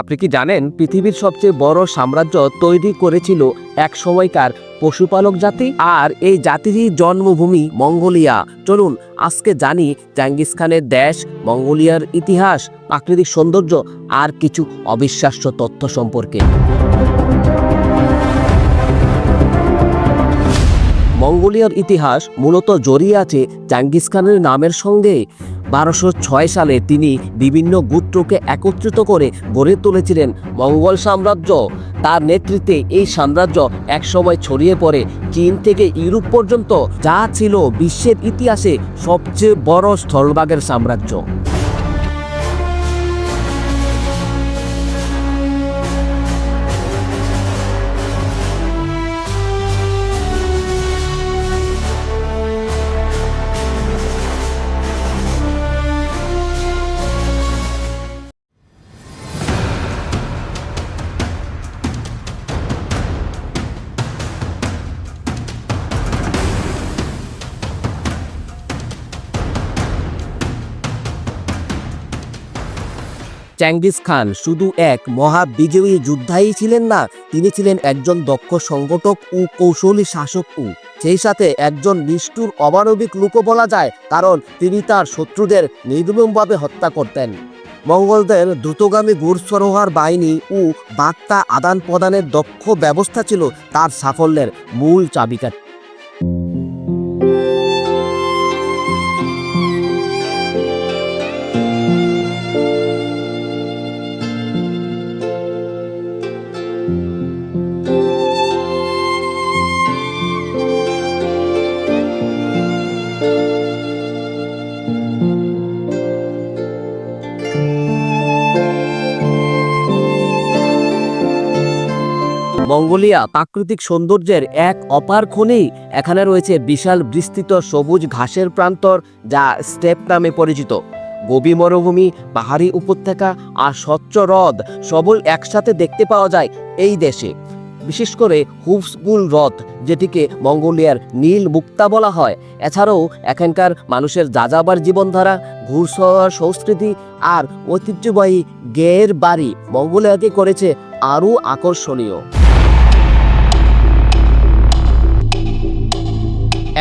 আপনি কি জানেন পৃথিবীর সবচেয়ে বড় সাম্রাজ্য তৈরি করেছিল এক সময়কার পশুপালক জাতি? আর এই জাতিরই জন্মভূমি মঙ্গোলিয়া। চলুন আজকে জানি জাঙ্গিস খানের দেশ, মঙ্গোলিয়ার ইতিহাস, প্রাকৃতিক সৌন্দর্য আর কিছু অবিশ্বাস্য তথ্য সম্পর্কে। মঙ্গোলিয়ার ইতিহাস মূলত জড়িয়ে আছে জাঙ্গিস খানের নামের সঙ্গে। বারোশো ছয় সালে তিনি বিভিন্ন গোত্রকে একত্রিত করে গড়ে তুলেছিলেন মঙ্গল সাম্রাজ্য। তার নেতৃত্বে এই সাম্রাজ্য একসময় ছড়িয়ে পড়ে। চীন থেকে ইউরোপ পর্যন্ত যা ছিল বিশ্বের ইতিহাসে সবচেয়ে বড় স্থলভাগের সাম্রাজ্য। চ্যাঙ্গিস খান শুধু এক মহাবিজয়ী যোদ্ধাই ছিলেন না, তিনি ছিলেন একজন দক্ষ সংগঠক ও কৌশলী শাসক শাসকও সেই সাথে একজন নিষ্ঠুর অমানবিক লোকও বলা যায়, কারণ তিনি তার শত্রুদের নির্মমভাবে হত্যা করতেন। মঙ্গলদের দ্রুতগামী ঘুর সরোহার বাহিনী ও বার্তা আদান প্রদানের দক্ষ ব্যবস্থা ছিল তার সাফল্যের মূল চাবিকাঠি। মঙ্গোলিয়া প্রাকৃতিক সৌন্দর্যের এক অপার খনি। এখানে রয়েছে বিশাল বিস্তৃত সবুজ ঘাসের প্রান্তর যা স্টেপ নামে পরিচিত। গভী মরুভূমি, পাহাড়ি উপত্যকা আর স্বচ্ছ হ্রদ সবল একসাথে দেখতে পাওয়া যায় এই দেশে। বিশেষ করে হুফসগুল হ্রদ, যেটিকে মঙ্গোলিয়ার নীল মুক্তা বলা হয়। এছাড়াও এখানকার মানুষের যাযাবার জীবনধারা, ঘুরসওয়ার সংস্কৃতি আর ঐতিহ্যবাহী গেয়ের বাড়ি মঙ্গোলিয়াকে করেছে আরও আকর্ষণীয়।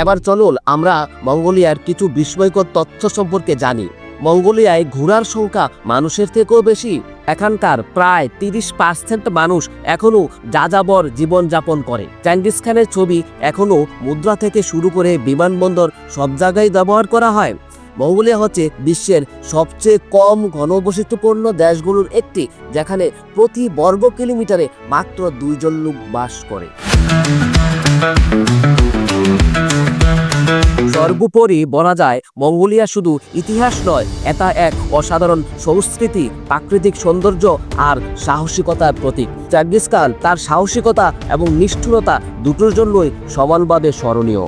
এবার চলুন আমরা মঙ্গোলিয়ার কিছু বিস্ময়কর তথ্য সম্পর্কে জানি। মঙ্গোলিয়ায় ঘোড়ার সংখ্যা মানুষের থেকেও বেশি। এখানকার প্রায় তিরিশ পার্সেন্ট মানুষ এখনও যাযাবর জীবনযাপন করে। চ্যান্ডিস খানের ছবি এখনও মুদ্রা থেকে শুরু করে বিমানবন্দর সব জায়গায় ব্যবহার করা হয়। মঙ্গোলিয়া হচ্ছে বিশ্বের সবচেয়ে কম ঘনবসতিপূর্ণ দেশগুলোর একটি, যেখানে প্রতি বর্গ কিলোমিটারে মাত্র দুইজন লোক বাস করে। সর্বোপরি বলা যায়, মঙ্গোলিয়া শুধু ইতিহাস নয়, এটা এক অসাধারণ সংস্কৃতি, প্রাকৃতিক সৌন্দর্য আর সাহসিকতার প্রতীক। চাঙ্গিস খান তার সাহসিকতা এবং নিষ্ঠুরতা দুটোর জন্যই সমানভাবে স্মরণীয়।